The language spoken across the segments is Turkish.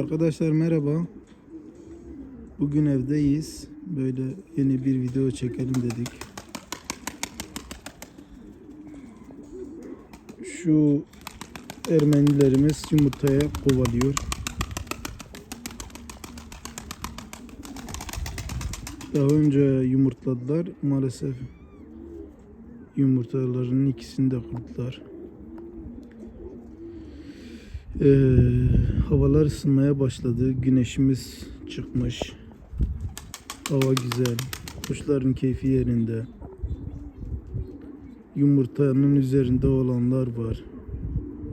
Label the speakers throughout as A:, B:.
A: Arkadaşlar merhaba. Bugün evdeyiz. Böyle yeni bir video çekelim dedik. Şu Ermenilerimiz yumurtaya kovalıyor. Daha önce yumurtladılar. Maalesef yumurtalarının ikisini de kırdılar. Ee, havalar ısınmaya başladı. Güneşimiz çıkmış. Hava güzel. Kuşların keyfi yerinde. Yumurtanın üzerinde olanlar var.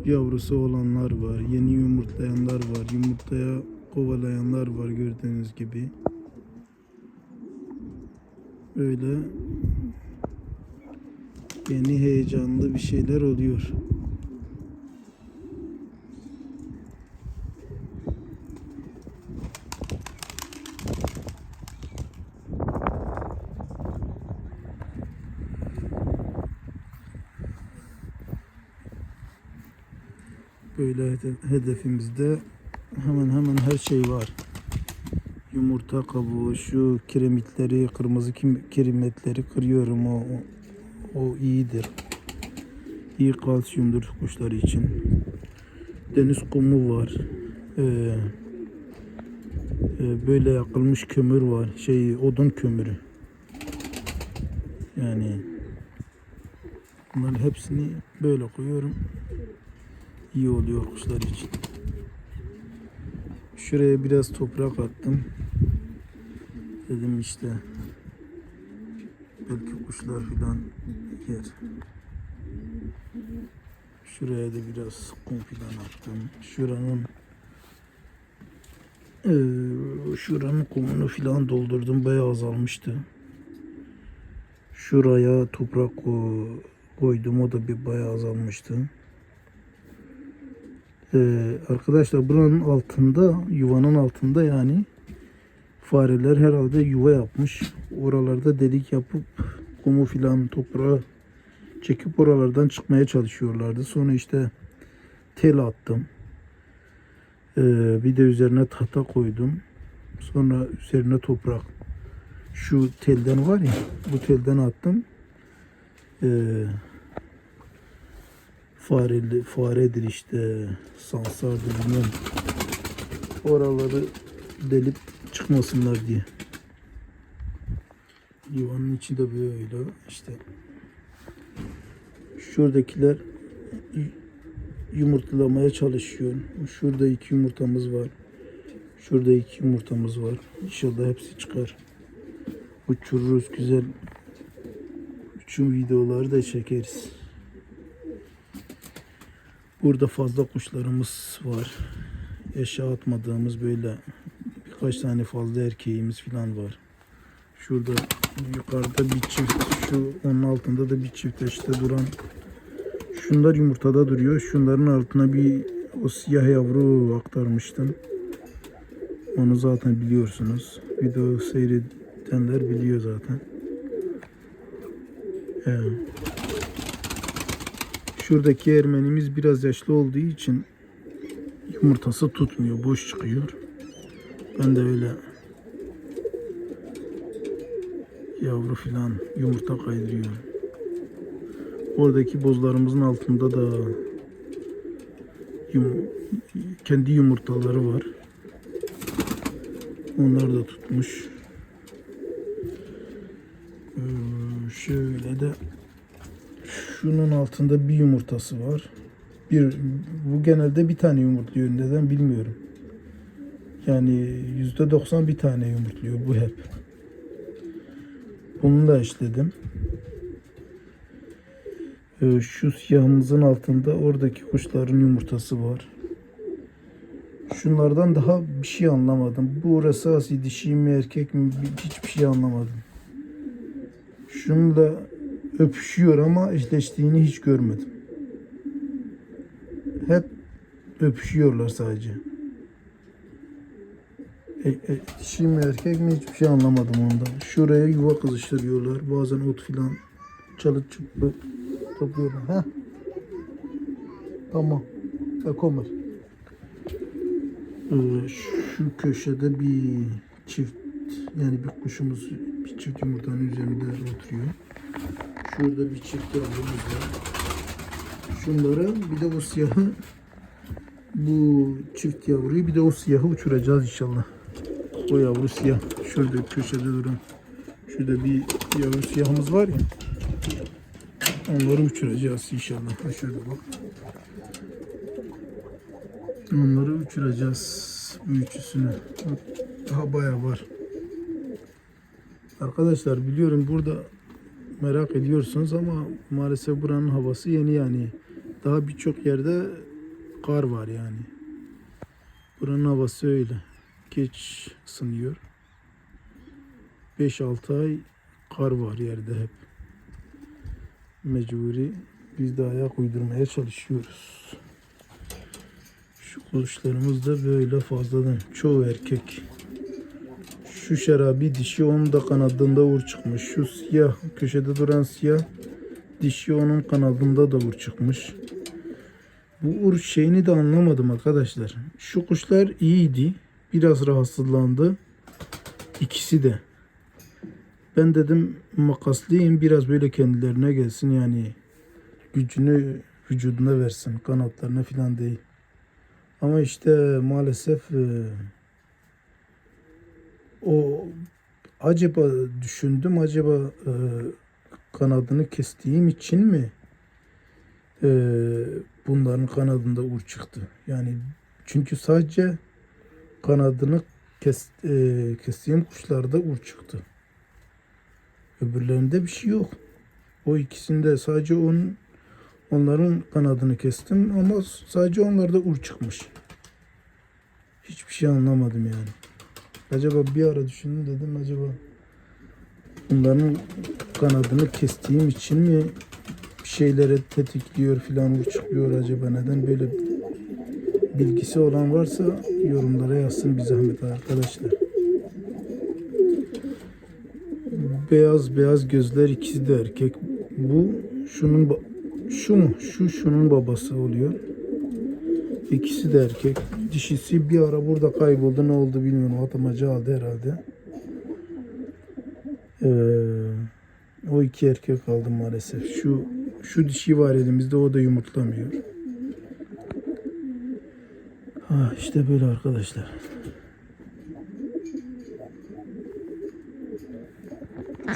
A: Yavrusu olanlar var. Yeni yumurtlayanlar var. Yumurtaya kovalayanlar var gördüğünüz gibi. Böyle yeni heyecanlı bir şeyler oluyor. Hede- hedefimizde hemen hemen her şey var. Yumurta kabuğu, şu kiremitleri, kırmızı kiremitleri kırıyorum. O, o iyidir. İyi kalsiyumdur kuşlar için. Deniz kumu var. Ee, e, böyle yakılmış kömür var. Şey odun kömürü. Yani bunların hepsini böyle koyuyorum iyi oluyor kuşlar için. Şuraya biraz toprak attım. Dedim işte belki kuşlar filan yer. Şuraya da biraz kum filan attım. Şuranın eee, şuranın kumunu filan doldurdum. Bayağı azalmıştı. Şuraya toprak ko- koydum. O da bir bayağı azalmıştı. Ee, arkadaşlar buranın altında yuvanın altında yani fareler herhalde yuva yapmış. Oralarda delik yapıp kumu filan toprağı çekip oralardan çıkmaya çalışıyorlardı. Sonra işte tel attım. Ee, bir de üzerine tahta koydum. Sonra üzerine toprak. Şu telden var ya bu telden attım. Ee, fareli, faredir işte, sansardır bilmem. Oraları delip çıkmasınlar diye. Yuvanın içi de böyle işte. Şuradakiler yumurtlamaya çalışıyor. Şurada iki yumurtamız var. Şurada iki yumurtamız var. İnşallah hepsi çıkar. Uçururuz güzel. Uçum videoları da çekeriz. Burada fazla kuşlarımız var. Eşya atmadığımız böyle birkaç tane fazla erkeğimiz falan var. Şurada yukarıda bir çift, şu onun altında da bir çift işte duran. Şunlar yumurtada duruyor. Şunların altına bir o siyah yavru aktarmıştım. Onu zaten biliyorsunuz. Video seyredenler biliyor zaten. Evet. Şuradaki Ermenimiz biraz yaşlı olduğu için yumurtası tutmuyor, boş çıkıyor. Ben de öyle yavru filan yumurta kaydırıyorum. Oradaki bozlarımızın altında da yum- kendi yumurtaları var. Onlar da tutmuş. Ee, şöyle de şunun altında bir yumurtası var. Bir bu genelde bir tane yumurtluyor. Neden bilmiyorum. Yani yüzde doksan bir tane yumurtluyor bu hep. Bunu da işledim. Ee, şu siyahımızın altında oradaki kuşların yumurtası var. Şunlardan daha bir şey anlamadım. Bu orası asi dişi mi erkek mi bir- hiçbir şey anlamadım. Şununla öpüşüyor ama eşleştiğini hiç görmedim. Hep öpüşüyorlar sadece. E, e, dişi mi erkek mi hiçbir şey anlamadım ondan. Şuraya yuva kızıştırıyorlar. Bazen ot filan çalıp çıplı topluyorlar. Heh. Tamam. Ya kommer. Ee, Şu köşede bir çift yani bir kuşumuz bir çift yumurtanın üzerinde oturuyor. Şurada bir çift yavrumuz var. Şunlara bir de o siyahı bu çift yavruyu bir de o siyahı uçuracağız inşallah. O yavru siyah. Şurada köşede duran. Şurada bir yavru siyahımız var ya. Onları uçuracağız inşallah. Şurada bak. Onları uçuracağız. Bu üçüsünü. Daha bayağı var. Arkadaşlar biliyorum burada merak ediyorsunuz ama maalesef buranın havası yeni yani. Daha birçok yerde kar var yani. Buranın havası öyle. Geç ısınıyor. 5-6 ay kar var yerde hep. Mecburi biz de ayak uydurmaya çalışıyoruz. Şu kuşlarımız da böyle fazladan. Çoğu erkek. Şu şerabi dişi onun da kanadında uğur çıkmış. Şu siyah köşede duran siyah dişi onun kanadında da uğur çıkmış. Bu uğur şeyini de anlamadım arkadaşlar. Şu kuşlar iyiydi. Biraz rahatsızlandı. İkisi de. Ben dedim makaslayayım biraz böyle kendilerine gelsin yani gücünü vücuduna versin kanatlarına falan değil. Ama işte maalesef e, o acaba düşündüm acaba e, kanadını kestiğim için mi e, bunların kanadında uğur çıktı. Yani çünkü sadece kanadını kes, e, kestiğim kuşlarda uğur çıktı. Öbürlerinde bir şey yok. O ikisinde sadece onun onların kanadını kestim ama sadece onlarda uğur çıkmış. Hiçbir şey anlamadım yani. Acaba bir ara düşündüm dedim acaba bunların kanadını kestiğim için mi bir şeylere tetikliyor filan çıkıyor acaba neden böyle bilgisi olan varsa yorumlara yazsın bir zahmet arkadaşlar. Beyaz beyaz gözler ikisi de erkek. Bu şunun şu mu? Şu şunun babası oluyor. İkisi de erkek. Dişisi bir ara burada kayboldu. Ne oldu bilmiyorum. Atamaca aldı herhalde. Ee, o iki erkek kaldı maalesef. Şu şu dişi var elimizde. O da yumurtlamıyor. Ha, işte böyle arkadaşlar.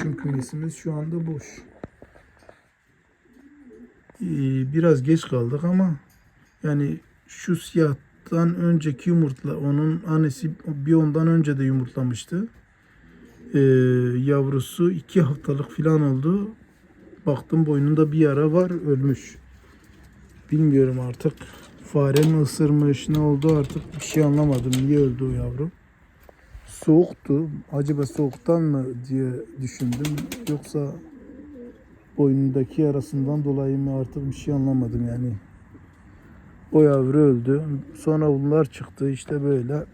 A: Çünkü kümesimiz şu anda boş. Ee, biraz geç kaldık ama yani şu siyahtan önceki yumurtla onun annesi bir ondan önce de yumurtlamıştı. Ee, yavrusu iki haftalık falan oldu. Baktım boynunda bir yara var ölmüş. Bilmiyorum artık fare mi ısırmış ne oldu artık bir şey anlamadım. Niye öldü o yavru? Soğuktu. Acaba soğuktan mı diye düşündüm. Yoksa boynundaki yarasından dolayı mı artık bir şey anlamadım yani. O yavru öldü. Sonra bunlar çıktı işte böyle.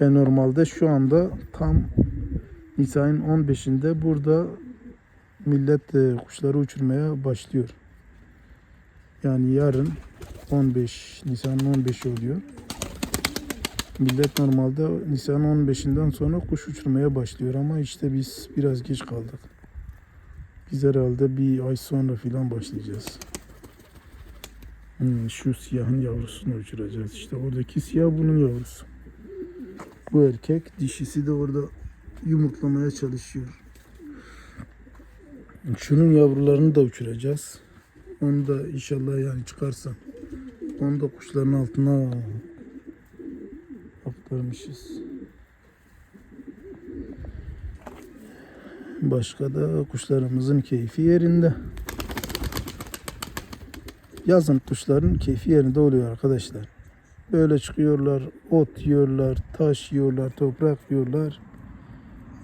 A: E normalde şu anda tam Nisan'ın 15'inde burada millet e, kuşları uçurmaya başlıyor. Yani yarın 15 Nisan'ın 15'i oluyor. Millet normalde Nisan'ın 15'inden sonra kuş uçurmaya başlıyor ama işte biz biraz geç kaldık. Biz herhalde bir ay sonra filan başlayacağız. Hmm, şu siyahın yavrusunu uçuracağız. İşte oradaki siyah bunun yavrusu. Bu erkek, dişisi de orada yumurtlamaya çalışıyor. Şunun yavrularını da uçuracağız. Onu da inşallah yani çıkarsam. Onu da kuşların altına aktarmışız. Başka da kuşlarımızın keyfi yerinde. Yazın kuşların keyfi yerinde oluyor arkadaşlar. Böyle çıkıyorlar, ot yiyorlar, taş yiyorlar, toprak yiyorlar.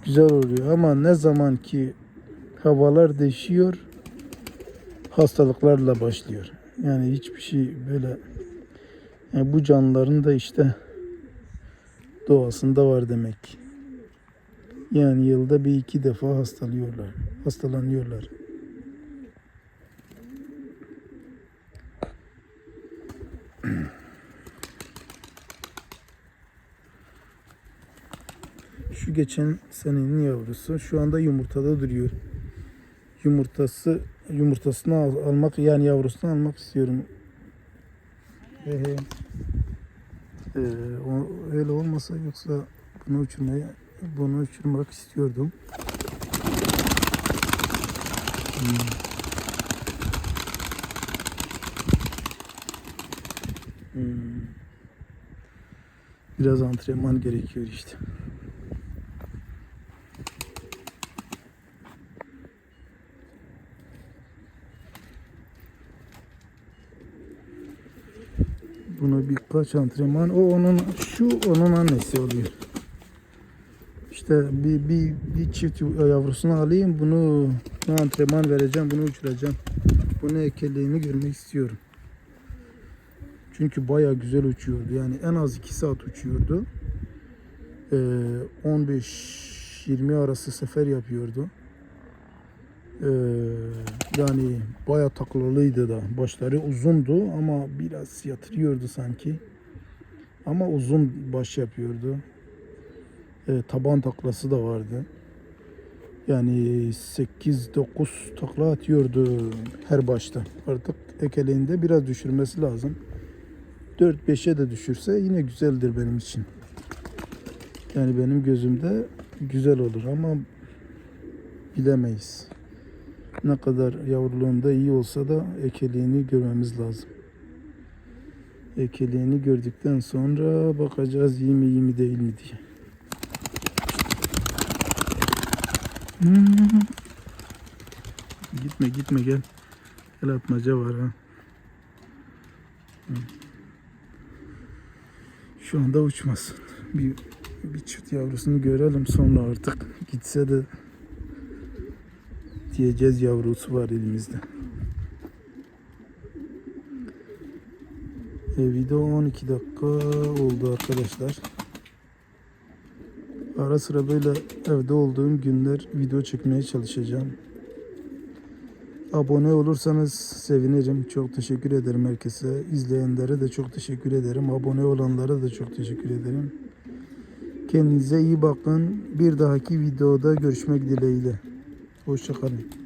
A: Güzel oluyor ama ne zaman ki havalar değişiyor, hastalıklarla başlıyor. Yani hiçbir şey böyle yani bu canlıların da işte doğasında var demek. Yani yılda bir iki defa hastalıyorlar, hastalanıyorlar. Geçen senenin yavrusu. Şu anda yumurtada duruyor. Yumurtası yumurtasını al- almak yani yavrusunu almak istiyorum. Ee, o, öyle olmasa yoksa bunu uçurmaya bunu uçurmak istiyordum. Hmm. Hmm. Biraz antrenman gerekiyor işte. Bunu birkaç antrenman. O onun şu onun annesi oluyor. İşte bir, bir, bir çift yavrusunu alayım. Bunu antrenman vereceğim. Bunu uçuracağım. Bunu ekeliğini görmek istiyorum. Çünkü baya güzel uçuyordu. Yani en az 2 saat uçuyordu. Ee, 15-20 arası sefer yapıyordu. Ee, yani baya taklalıydı da. Başları uzundu ama biraz yatırıyordu sanki. Ama uzun baş yapıyordu. Ee, taban taklası da vardı. Yani 8-9 takla atıyordu her başta. Artık ekeleğinde biraz düşürmesi lazım. 4-5'e de düşürse yine güzeldir benim için. Yani benim gözümde güzel olur ama bilemeyiz. Ne kadar yavruluğunda iyi olsa da ekeliğini görmemiz lazım. Ekeliğini gördükten sonra bakacağız iyi mi iyi mi değil mi diye. Hmm. Gitme gitme gel. Gel atmaca var ha. Şu anda uçmasın. Bir, bir çift yavrusunu görelim sonra artık gitse de diyeceğiz yavrusu var elimizde. E, video 12 dakika oldu arkadaşlar. Ara sıra böyle evde olduğum günler video çekmeye çalışacağım. Abone olursanız sevinirim. Çok teşekkür ederim herkese. İzleyenlere de çok teşekkür ederim. Abone olanlara da çok teşekkür ederim. Kendinize iyi bakın. Bir dahaki videoda görüşmek dileğiyle. Hoşçakalın.